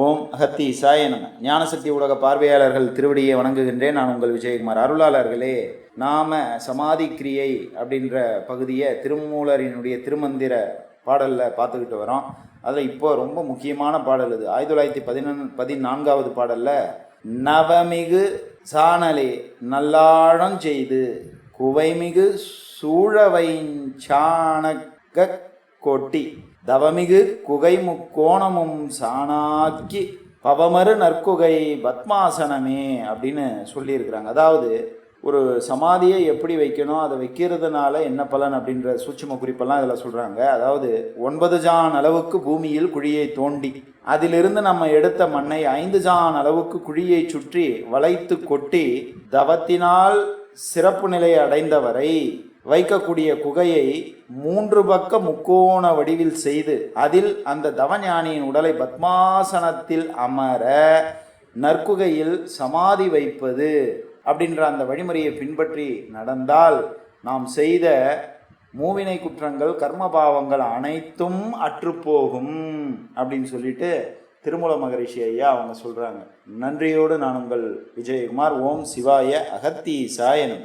ஓம் அகத்தி சாயனம் நம. ஞானசக்தி உலக பார்வையாளர்கள் திருவடியை வணங்குகின்றேன். நான் உங்கள் விஜயகுமார் அருளாளர்களே. நாம சமாதி கிரியை அப்படின்ற பகுதியை திருமூலரினுடைய திருமந்திர பாடலில் பார்த்துக்கிட்டு வரோம். அதில் இப்போ ரொம்ப முக்கியமான பாடல் இது. ஆயிரத்தி தொள்ளாயிரத்தி பதினொன்று பதினான்காவது பாடலில் நவமிகு சாணலே நல்லாழம் செய்து குவைமிகு சூழவைஞ்சாணக்க கொட்டி தவமிகு குகை முக்கோணமும் சாணாக்கி பவமரு நற்குகை பத்மாசனமே அப்படின்னு சொல்லியிருக்கிறாங்க. அதாவது ஒரு சமாதியை எப்படி வைக்கணும் அதை வைக்கிறதுனால என்ன பலன் அப்படின்ற சூட்சும குறிப்பெல்லாம் இதில் சொல்கிறாங்க அதாவது ஒன்பது ஜான் அளவுக்கு பூமியில் குழியை தோண்டி அதிலிருந்து நம்ம எடுத்த மண்ணை ஐந்து ஜான் அளவுக்கு குழியை சுற்றி வளைத்து கொட்டி தவத்தினால் சிறப்பு நிலை அடைந்தவரை வைக்கக்கூடிய குகையை மூன்று பக்க முக்கோண வடிவில் செய்து அதில் அந்த தவஞானியின் உடலை பத்மாசனத்தில் அமர நற்குகையில் சமாதி வைப்பது அப்படின்ற அந்த வழிமுறையை பின்பற்றி நடந்தால் நாம் செய்த மூவினை குற்றங்கள் கர்மபாவங்கள் அனைத்தும் அற்றுப்போகும் அப்படின்னு சொல்லிட்டு திருமூல மகரிஷி ஐயா அவங்க சொல்கிறாங்க நன்றியோடு நான் உங்கள் விஜயகுமார். ஓம் சிவாய அகத்தி சாயனம்